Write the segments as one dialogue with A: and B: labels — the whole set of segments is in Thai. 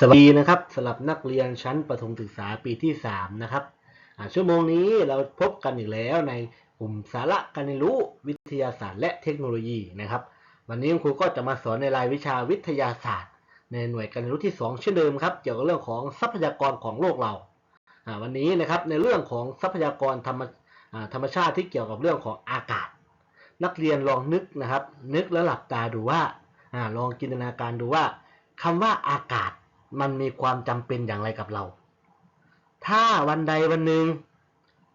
A: สวัสดีนะครับสำหรับนักเรียนชั้นประถมศึกษาปีที่ 3 นะครับชั่วโมงนี้เราพบกันอีกแล้วในกลุ่มสาระการเรียนรู้วิทยาศาสตร์และเทคโนโลยีนะครับ วันนี้ครูก็จะมาสอนในรายวิชาวิทยาศาสตร์ ในหน่วยการเรียนรู้ที่ 2 เช่นเดิมครับ เกี่ยวกับเรื่องของทรัพยากรของโลกเรา วันนี้นะครับในเรื่องของทรัพยากรธรรมธรรมชาติที่เกี่ยวกับเรื่องของอากาศ นักเรียนลองนึกนะครับ นึกแล้วหลับตาดูว่าอาลองจินตนาการดูว่าคำว่าอากาศ มันมีความจำเป็นอย่างไรกับเรา ถ้าวันใดวันหนึ่ง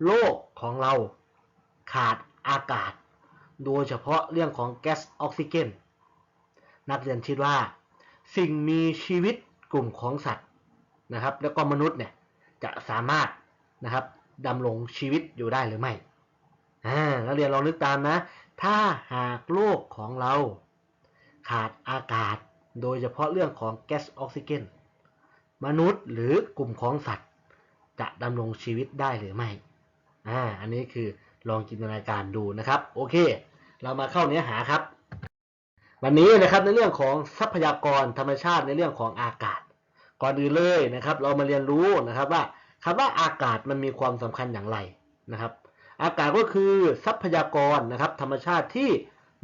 A: โลกของเราขาดอากาศ โดยเฉพาะเรื่องของแก๊สออกซิเจน นักเรียนคิดว่า สิ่งมีชีวิตกลุ่มของสัตว์นะครับ แล้วก็มนุษย์เนี่ยจะสามารถนะครับดำรงชีวิตอยู่ได้หรือไม่นักเรียนลองนึกตามนะ ถ้าหากโลกของเราขาดอากาศ โดยเฉพาะเรื่องของแก๊สออกซิเจน มนุษย์หรือกลุ่มของสัตว์ จะดำรงชีวิตได้หรือไม่ อ่า อันนี้คือลองจินตนาการดูนะครับ โอเค เรามาเข้าเนื้อหาครับ วันนี้นะครับในเรื่องของทรัพยากรธรรมชาติในเรื่องของอากาศ ก่อนอื่นเลยนะครับ เรามาเรียนรู้นะครับว่าคำว่าอากาศมันมีความสำคัญอย่างไรนะครับ อากาศก็คือทรัพยากรนะครับธรรมชาติที่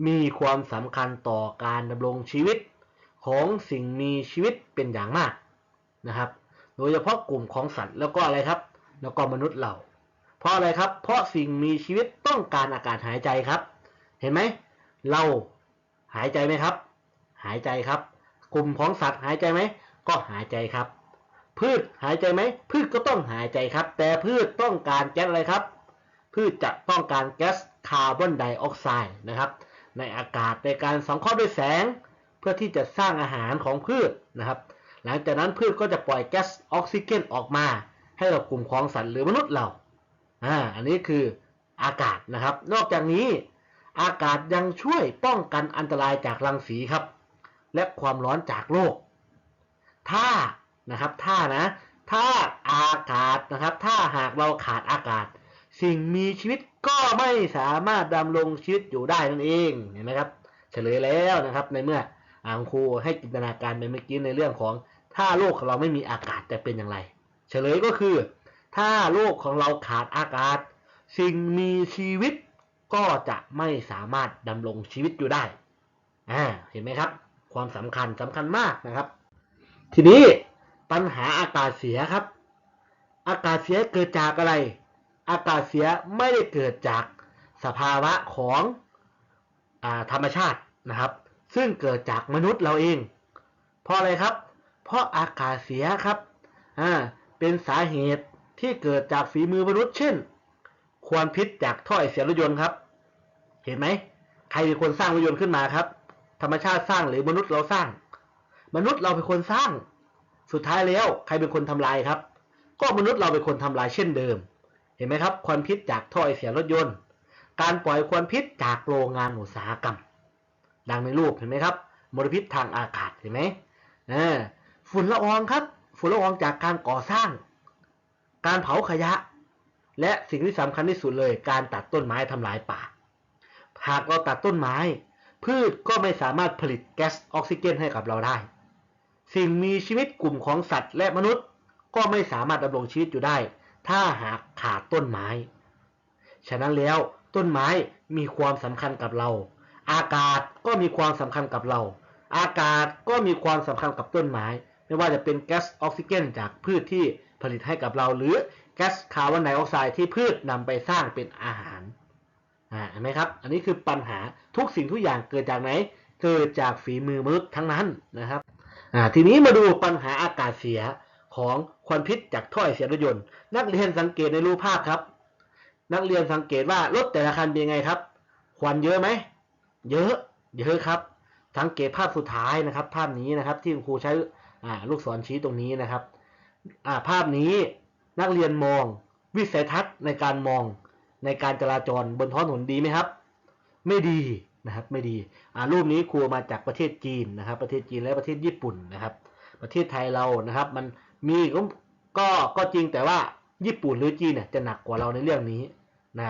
A: มีความสำคัญต่อการดำรงชีวิตของสิ่งมีชีวิตเป็นอย่างมาก นะครับ โดยเฉพาะกลุ่มของสัตว์แล้วก็อะไรครับ แล้วก็มนุษย์เรา เพราะอะไรครับ เพราะสิ่งมีชีวิตต้องการอากาศหายใจครับ เห็นไหม เราหายใจไหมครับ หายใจครับ กลุ่มของสัตว์หายใจไหม ก็หายใจครับ พืชหายใจไหม พืชก็ต้องหายใจครับ แต่พืชต้องการแก๊สอะไรครับ พืชจะต้องการแก๊สคาร์บอนไดออกไซด์นะครับ ในอากาศในการสังเคราะห์ด้วยแสง เพื่อที่จะสร้างอาหารของพืชนะครับ หลังจากนั้นพืชก็จะปล่อยแก๊สออกซิเจนออกมา ให้กับกลุ่มของสัตว์หรือมนุษย์เราอ่าอันนี้คืออากาศนะครับ นอกจากนี้อากาศยังช่วยป้องกันอันตรายจากรังสีครับ และความร้อนจากโลก ถ้านะครับถ้านะ ถ้าอากาศนะครับ ถ้าหากเราขาดอากาศ สิ่งมีชีวิตก็ไม่สามารถดำรงชีวิตอยู่ได้นั่นเองเห็นไหมครับ เฉลยแล้วนะครับในเมื่ออ่างครูให้จินตนาการไปเมื่อกี้ในเรื่องของ ถ้าโลกของเราไม่มีอากาศจะเป็นอย่างไร เฉลยก็คือ ถ้าโลกของเราขาดอากาศ สิ่งมีชีวิตก็จะไม่สามารถดำรงชีวิตอยู่ได้อ่าเห็นไหมครับ ความสำคัญสำคัญมากนะครับ ทีนี้ปัญหาอากาศเสียครับ อากาศเสียเกิดจากอะไร อากาศเสียไม่ได้เกิดจากสภาวะของอธรรมชาตินะครับ ซึ่งเกิดจากมนุษย์เราเอง เพราะอะไรครับ เพราะอากาศเสียครับ อ่า เป็นสาเหตุที่เกิดจากฝีมือมนุษย์เช่น ควันพิษจากท่อไอเสียรถยนต์ครับ เห็นไหม ใครเป็นคนสร้างรถยนต์ขึ้นมาครับ ธรรมชาติสร้างหรือมนุษย์เราสร้าง มนุษย์เราเป็นคนสร้าง สุดท้ายแล้วใครเป็นคนทำลายครับ ก็มนุษย์เราเป็นคนทำลายเช่นเดิม เห็นไหมครับ ควันพิษจากท่อไอเสียรถยนต์ การปล่อยควันพิษจากโรงงานอุตสาหกรรม ดังในรูปเห็นไหมครับ มลพิษทางอากาศเห็นไหมอ่า ฝุ่นละอองครับ ฝุ่นละอองจากการก่อสร้าง การเผาขยะ และสิ่งที่สำคัญที่สุดเลยการตัดต้นไม้ทำลายป่า หากเราตัดต้นไม้ พืชก็ไม่สามารถผลิตแก๊สออกซิเจนให้กับเราได้ สิ่งมีชีวิตกลุ่มของสัตว์และมนุษย์ ก็ไม่สามารถดำรงชีวิตอยู่ได้ ถ้าหากขาดต้นไม้ ฉะนั้นแล้วต้นไม้มีความสำคัญกับเรา อากาศก็มีความสำคัญกับเรา อากาศก็มีความสำคัญกับต้นไม้ ไม่ว่าจะเป็นแก๊สออกซิเจนจากพืชที่ผลิตให้กับเรา หรือแก๊สคาร์บอนไดออกไซด์ที่พืชนำไปสร้างเป็นอาหารอ่าเห็นไหมครับ อันนี้คือปัญหาทุกสิ่งทุกอย่างเกิดจากไหน เกิดจากฝีมือมนุษย์ทั้งนั้นนะครับอ่าทีนี้มาดูปัญหาอากาศเสียของควันพิษจากท่อไอเสียรถยนต์ นักเรียนสังเกตในรูปภาพครับ นักเรียนสังเกตว่ารถแต่ละคันเป็นยังไงครับ ควันเยอะไหม เยอะ เยอะครับ สังเกตภาพสุดท้ายนะครับ ภาพนี้นะครับที่ครูใช้ อ่าลูกศรชี้ตรงนี้นะครับอ่าภาพนี้นักเรียนมองวิสัยทัศน์ในการมองในการจราจรบนท้องถนนดีไหมครับ ไม่ดีนะครับไม่ดีอ่ารูปนี้ครูมาจากประเทศจีนนะครับ ประเทศจีนและประเทศญี่ปุ่นนะครับ ประเทศไทยเรานะครับ มันมีก็ก็ก็จริงแต่ว่าญี่ปุ่นหรือจีนเนี่ยจะหนักกว่าเราในเรื่องนี้นะ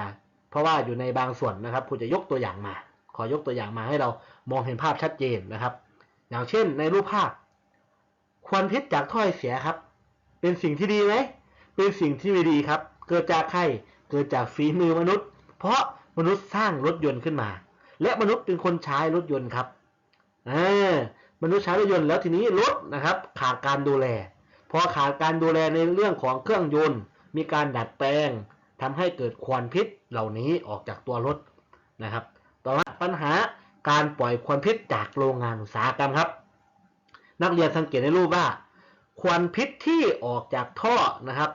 A: เพราะว่าอยู่ในบางส่วนนะครับครูจะยกตัวอย่างมา ขอยกตัวอย่างมาให้เรามองเห็นภาพชัดเจนนะครับ อย่างเช่นในรูปภาพ ควันพิษจากถ้อยเสียครับ เป็นสิ่งที่ดีไหม เป็นสิ่งที่ไม่ดีครับ เกิดจากใคร เกิดจากฝีมือมนุษย์ เพราะมนุษย์สร้างรถยนต์ขึ้นมา และมนุษย์เป็นคนใช้รถยนต์ครับอ่ามนุษย์ใช้รถยนต์แล้วทีนี้รถนะครับ ขาดการดูแล พอขาดการดูแลในเรื่องของเครื่องยนต์ มีการดัดแปลงทำให้เกิดควันพิษเหล่านี้ออกจากตัวรถนะครับ ต่อมาปัญหาการปล่อยควันพิษจากโรงงานอุตสาหกรรมครับ นักเรียนสังเกตในรูปว่า ควันพิษที่ออกจากท่อนะครับ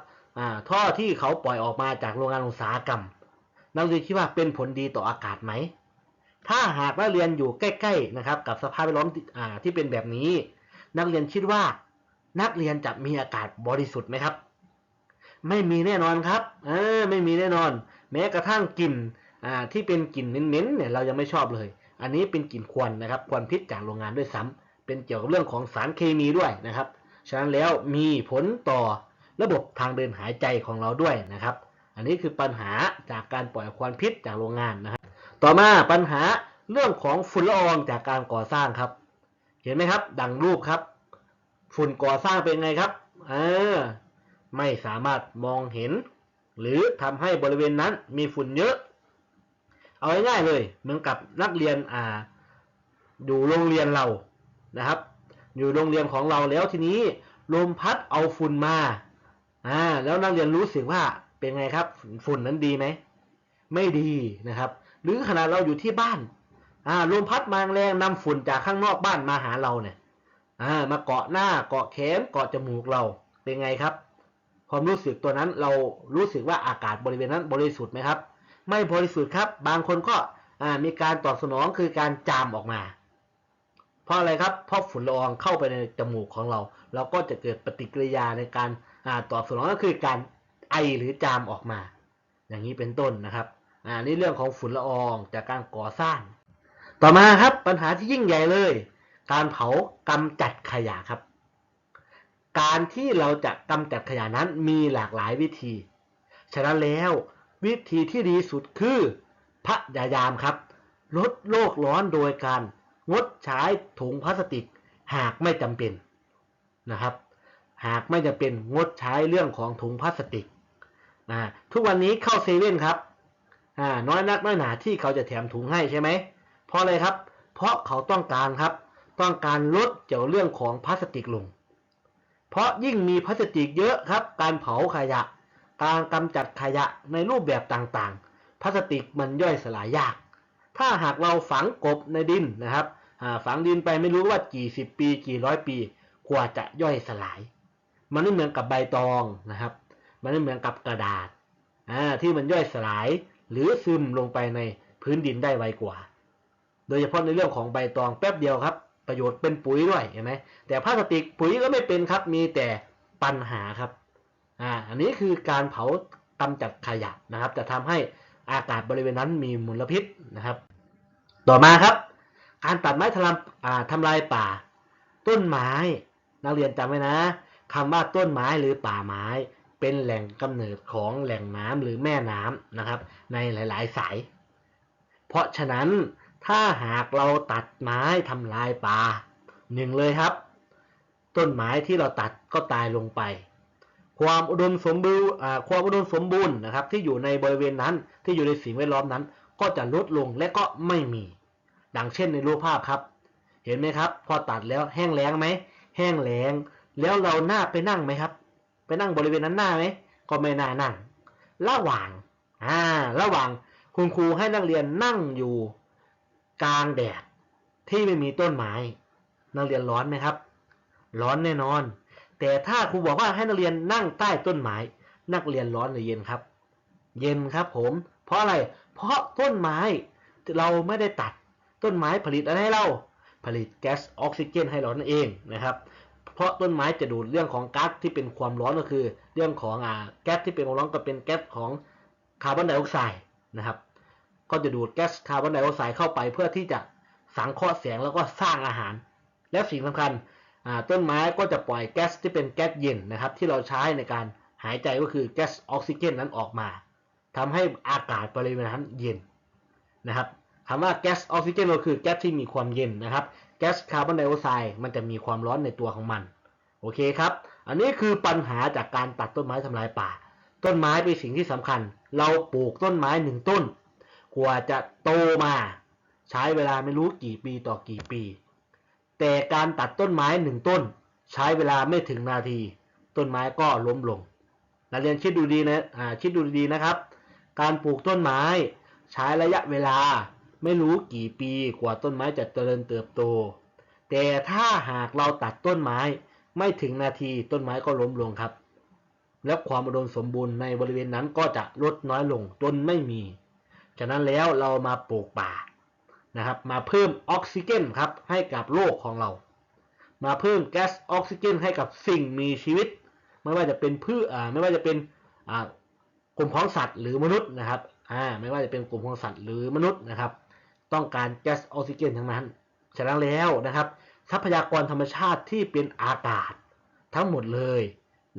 A: ท่อที่เขาปล่อยออกมาจากโรงงานอุตสาหกรรม นักเรียนคิดว่าเป็นผลดีต่ออากาศไหม ถ้าหากนักเรียนอยู่ใกล้ๆนะครับ กับสภาพแวดล้อมที่อ่าที่เป็นแบบนี้ นักเรียนคิดว่านักเรียนจะมีอากาศบริสุทธิ์ไหมครับ ไม่มีแน่นอนครับเออไม่มีแน่นอน แม้กระทั่งกลิ่นที่เป็นกลิ่นเหม็นๆเนี่ยเรายังไม่ชอบเลย อันนี้เป็นกลิ่นควันนะครับ ควันพิษจากโรงงานด้วยซ้ำ เป็นเกี่ยวกับเรื่องของสารเคมีด้วยนะครับ ฉะนั้นแล้วมีผลต่อระบบทางเดินหายใจของเราด้วยนะครับ อันนี้คือปัญหาจากการปล่อยควันพิษจากโรงงานนะครับ ต่อมาปัญหาเรื่องของฝุ่นละอองจากการก่อสร้างครับ เห็นไหมครับ ดังรูปครับ ฝุ่นก่อสร้างเป็นไงครับเออไม่สามารถมองเห็น หรือทำให้บริเวณนั้นมีฝุ่นเยอะ เอาง่ายๆเลย เหมือนกับนักเรียนอ่าอยู่โรงเรียนเรา นะครับ อยู่โรงเรียนของเราแล้วทีนี้ลมพัดเอาฝุ่นมาอ่าแล้วนักเรียนรู้สึกว่าเป็นไงครับฝุ่นนั้นดีไหมไม่ดีนะครับ หรือขนาดเราอยู่ที่บ้านอ่าลมพัดมาแรงนำฝุ่นจากข้างนอกบ้านมาหาเราเนี่ยอ่ามาเกาะหน้าเกาะแขนเกาะจมูกเราเป็นไงครับ ความรู้สึกตัวนั้นเรารู้สึกว่าอากาศบริเวณนั้นบริสุทธิ์ไหมครับ ไม่บริสุทธิ์ครับ บางคนก็อ่ามีการตอบสนองคือการจามออกมา เพราะอะไรครับเพราะฝุ่นละอองเข้าไปในจมูกของเรา เราก็จะเกิดปฏิกิริยาในการอ่าตอบสนองก็คือการไอหรือจามออกมา อย่างนี้เป็นต้นนะครับอ่านี่เรื่องของฝุ่นละอองจากการก่อสร้าง ต่อมาครับปัญหาที่ยิ่งใหญ่เลย การเผากำจัดขยะครับ การที่เราจะกำจัดขยะนั้นมีหลากหลายวิธี ฉะนั้นแล้ววิธีที่ดีสุดคือพยายามครับ ลดโลกร้อนโดยการ งดใช้ถุงพลาสติกหากไม่จำเป็นนะครับ หากไม่จำเป็นงดใช้เรื่องของถุงพลาสติกทุกวันนี้เข้าเซเว่นครับน้อยนักน้อยหนาที่เขาจะแถมถุงให้ใช่ไหมเพราะอะไรครับ เพราะเขาต้องการครับ ต้องการลดเกี่ยวเรื่องของพลาสติกลง เพราะยิ่งมีพลาสติกเยอะครับ การเผาขยะ การกำจัดขยะในรูปแบบต่างๆ พลาสติกมันย่อยสลายยาก ถ้าหากเราฝังกบในดินนะครับฝังดินไปไม่รู้ว่ากี่สิบปี กี่ร้อยปี กว่าจะย่อยสลาย มันไม่เหมือนกับใบตองนะครับ มันไม่เหมือนกับกระดาษที่มันย่อยสลาย หรือซึมลงไปในพื้นดินได้ไวกว่า โดยเฉพาะในเรื่องของใบตองแป๊บเดียวครับ ประโยชน์เป็นปุ๋ยด้วยเห็นไหมแต่พลาสติกปุ๋ยก็ไม่เป็นครับมีแต่ปัญหาครับอ่าอันนี้คือการเผากำจัดขยะนะครับ จะทำให้ อากาศบริเวณนั้นมีมลพิษนะครับ ต่อมาครับ การตัดไม้ทำลายทำลายป่า ต้นไม้ นักเรียนจำไว้นะคำว่าต้นไม้หรือป่าไม้ เป็นแหล่งกำเนิดของแหล่งน้ำหรือแม่น้ำนะครับ ในหลาย ๆ สาย เพราะฉะนั้นถ้าหากเราตัดไม้ทำลายป่าหนึ่งเลยครับ ต้นไม้ที่เราตัดก็ตายลงไป ความอุดมสมบูรณ์ความอุดมสมบูรณ์นะครับ ที่อยู่ในบริเวณนั้นที่อยู่ในสิ่งแวดล้อมนั้น ก็จะลดลงและก็ไม่มี ดังเช่นในรูปภาพครับ เห็นไหมครับ พอตัดแล้วแห้งแล้งไหมแห้งแล้ง แล้วเราหน้าไปนั่งไหมครับ ไปนั่งบริเวณนั้นหน้าไหมก็ไม่น่านั่ง ระหว่างอ่าระหว่างคุณครูให้นักเรียนนั่งอยู่กลางแดดที่ไม่มีต้นไม้ นักเรียนร้อนไหมครับ ร้อนแน่นอน แต่ถ้าครูบอกว่าให้นักเรียนนั่งใต้ต้นไม้ นักเรียนร้อนหรือเย็นครับ เย็นครับผม เพราะอะไร เพราะต้นไม้เราไม่ได้ตัดต้นไม้ผลิตอะไรให้เรา ผลิตแก๊สออกซิเจนให้เรานั่นเองนะครับ เพราะต้นไม้จะดูดเรื่องของก๊าซที่เป็นความร้อนก็คือ เรื่องของอ่าแก๊สที่เป็นความร้อนก็เป็นแก๊สของคาร์บอนไดออกไซด์นะครับ ก็จะดูดแก๊สคาร์บอนไดออกไซด์เข้าไปเพื่อที่จะสังเคราะห์แสงแล้วก็สร้างอาหาร และสิ่งสำคัญ ต้นไม้ก็จะปล่อยแก๊สที่เป็นแก๊สเย็นนะครับที่เราใช้ในการหายใจก็คือแก๊สออกซิเจนนั้นออกมาทำให้อากาศบริเวณนั้นเย็นนะครับคำว่าแก๊สออกซิเจนก็คือแก๊สที่มีความเย็นนะครับแก๊สคาร์บอนไดออกไซด์มันจะมีความร้อนในตัวของมันโอเคครับ อันนี้คือปัญหาจากการตัดต้นไม้ทำลายป่า ต้นไม้เป็นสิ่งที่สำคัญ เราปลูกต้นไม้หนึ่งต้น กว่าจะโตมา ใช้เวลาไม่รู้กี่ปีต่อกี่ปี แต่การตัดต้นไม้หนึ่งต้น ใช้เวลาไม่ถึงนาที ต้นไม้ก็ล้มลงนักเรียนคิดดูดีนะอ่าคิดดูดีนะครับ การปลูกต้นไม้ ใช้ระยะเวลาไม่รู้กี่ปีกว่าต้นไม้จะเจริญเติบโต แต่ถ้าหากเราตัดต้นไม้ไม่ถึงนาทีต้นไม้ก็ล้มลงครับ และความอุดมสมบูรณ์ในบริเวณนั้นก็จะลดน้อยลงจนไม่มี ฉะนั้นแล้วเรามาปลูกป่า นะครับ มาเพิ่มออกซิเจนครับให้กับโลกของเรา มาเพิ่มแก๊สออกซิเจน ให้กับสิ่งมีชีวิต ไม่ว่าจะเป็นพืชอ่าไม่ว่าจะเป็นอ่ากลุ่มของสัตว์หรือมนุษย์นะครับอ่าไม่ว่าจะเป็นกลุ่มของสัตว์หรือมนุษย์นะครับ ต้องการแก๊สออกซิเจนทั้งนั้นฉะนั้นแล้วนะครับ ทรัพยากรธรรมชาติที่เป็นอากาศทั้งหมดเลย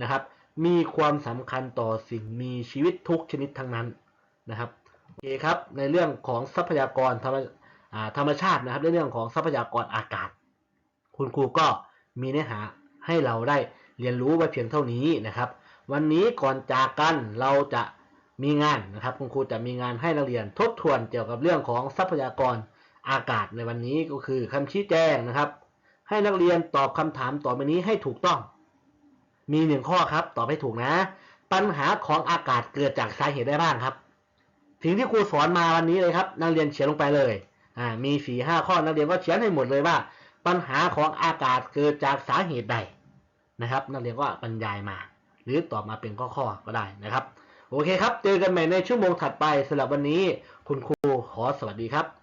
A: นะครับ มีความสำคัญต่อสิ่งมีชีวิตทุกชนิดทั้งนั้นนะครับโอเคครับในเรื่องของทรัพยากรธรรมอ่า ธรรมชาตินะครับในเรื่องของทรัพยากรอากาศ คุณครูก็มีเนื้อหาให้เราได้เรียนรู้ไว้เพียงเท่านี้นะครับ วันนี้ก่อนจากกันเราจะมีงานนะครับ คุณครูจะมีงานให้นักเรียนทบทวนเกี่ยวกับเรื่องของทรัพยากรอากาศในวันนี้ก็คือคำชี้แจงนะครับ ให้นักเรียนตอบคำถามต่อไปนี้ให้ถูกต้อง มีหนึ่งข้อครับตอบให้ถูกนะ ปัญหาของอากาศเกิดจากสาเหตุได้บ้างครับสิ่งที่ครูสอนมาวันนี้เลยครับ นักเรียนเขียนลงไปเลย อ่ามีสี่ห้าข้อนักเรียนก็เขียนให้หมดเลยว่า ปัญหาของอากาศเกิดจากสาเหตุใดนะครับ นักเรียนก็บรรยายมา หรือตอบมาเป็นข้อๆก็ได้นะครับ โอเคครับ เจอกันใหม่ในชั่วโมงถัดไปสำหรับวันนี้คุณครูขอสวัสดีครับ